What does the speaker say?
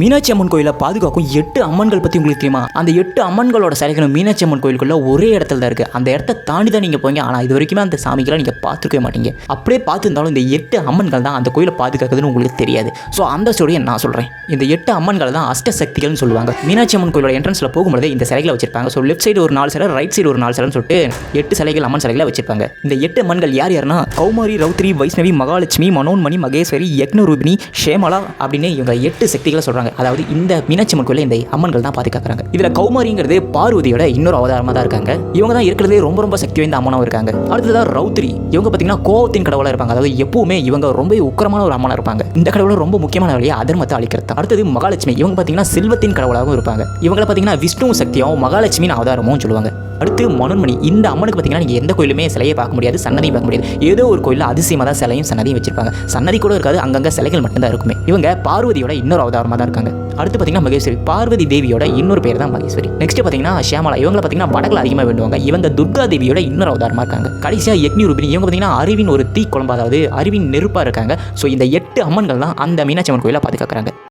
மீனாட்சி அம்மன் கோயிலை பாதுகாக்கும் எட்டு அம்மன்கள் பற்றி உங்களுக்கு தெரியுமா? அந்த எட்டு அம்மன்களோட சிலைகளும் மீனாட்சி அம்மன் கோயிலுக்குள்ள ஒரே இடத்துல தான் இருக்குது அந்த இடத்த தாண்டி தான் நீங்கள் போங்க ஆனால் இது வரைக்குமே அந்த சாமிகளை நீங்கள் பார்த்துருக்கவே மாட்டீங்க. அப்படியே பார்த்துருந்தாலும் இந்த எட்டு அம்மன்கள் தான் அந்த கோயிலை பாதுகாக்குதுன்னு உங்களுக்கு தெரியாது. ஸோ அந்த ஸ்டோரியை நான் சொல்கிறேன் இந்த எட்டு அம்மன்கள் தான் அஷ்ட சக்திகள்னு சொல்லுவாங்க. மீனாட்சி அம்மன் கோயிலோட என்ட்ரன்ஸில் போகும்போது இந்த சிலைகளை வச்சிருப்பாங்க. ஸோ லெஃப்ட் சைடு ஒரு நாலு சிலை ரைட் சைடு ஒரு நாலு சிலைன்னு சொல்லிட்டு எட்டு சிலைகள் அம்மன் சிலைகளை வச்சிருப்பாங்க. இந்த எட்டு அம்மன்கள் யார் யாருன்னா கௌமாரி ரௌத்ரி வைஷ்ணவி மகாலட்சுமி மனோன்மணி மகேஸ்வரி யக்னரூபினி ஷேமலா அப்படின்னு இவங்க எட்டு சக்திகளை சொல்கிறாங்க அதாவது இந்த மீனாட்சி அம்மன் கோயிலில் இந்த அம்மன்கள் தான் பாதுகாக்கிறாங்க. இதில் கௌமாரிங்கிறது பார்வதியோட இன்னொரு அவதாரமாக தான் இருக்காங்க. இவங்க தான் இருக்கிறதே ரொம்ப ரொம்ப சக்தி வாய்ந்த அம்மனாகவும் இருக்காங்க. அடுத்ததான் ரௌத்ரி. இவங்க பார்த்தீங்கன்னா கோவத்தின் கடவுளாக இருப்பாங்க. அதாவது எப்பவுமே இவங்க ரொம்ப உக்கரமான ஒரு அம்மனாக இருப்பாங்க. இந்த கடவுளை ரொம்ப முக்கியமான வழியை அதர்மத்தை அழிக்கிறது அடுத்தது மகாலட்சுமி. இவங்க பார்த்தீங்கன்னா செல்வத்தின் கடவுளாகவும் இருப்பாங்க. இவங்களை பார்த்தீங்கன்னா விஷ்ணு சக்தியாகவும் மகாலட்சுமியின் அவதாரமும் சொல்லுவாங்க. அடுத்து மனோன்மணி. இந்த அம்மனுக்கு பார்த்தீங்கன்னா நீங்கள் எந்த கோயிலுமே சிலையை பார்க்க முடியாது சன்னதியும் பார்க்க முடியாது. ஏதோ ஒரு கோயிலில் அதிசயமாக தான் சிலையும் சன்னதியும் வச்சிருப்பாங்க. சன்னதி கூட இருக்காது அங்கங்கே சிலைகள் மட்டும்தான் இருக்குமே. இவங்க பார்வதியோட இன்னொரு அவதாரமாக தான் இருக்காங்க. அடுத்து பார்த்தீங்கன்னா மகேஸ்வரி. பார்வதி தேவியோட இன்னொரு பேர் தான் மகேஸ்வரி. நெக்ஸ்ட் பார்த்தீங்கன்னா ஷியாமலா. இவங்க பார்த்தீங்கன்னா வடக்கில் அதிகமாக வேண்டுவாங்க இவங்க துர்கா தேவியோட இன்னொரு அவதாரமாக இருக்காங்க. கடைசியாக எக்னி ரூபினி இவங்க பார்த்தீங்கன்னா அறிவின் ஒரு தீ குழம்பு அதாவது அறிவின் நெருப்பாக இருக்காங்க. ஸோ இந்த எட்டு அம்மன்கள் தான் அந்த மீனாட்சி அம்மன் கோயிலை பாதுகாக்கிறாங்க.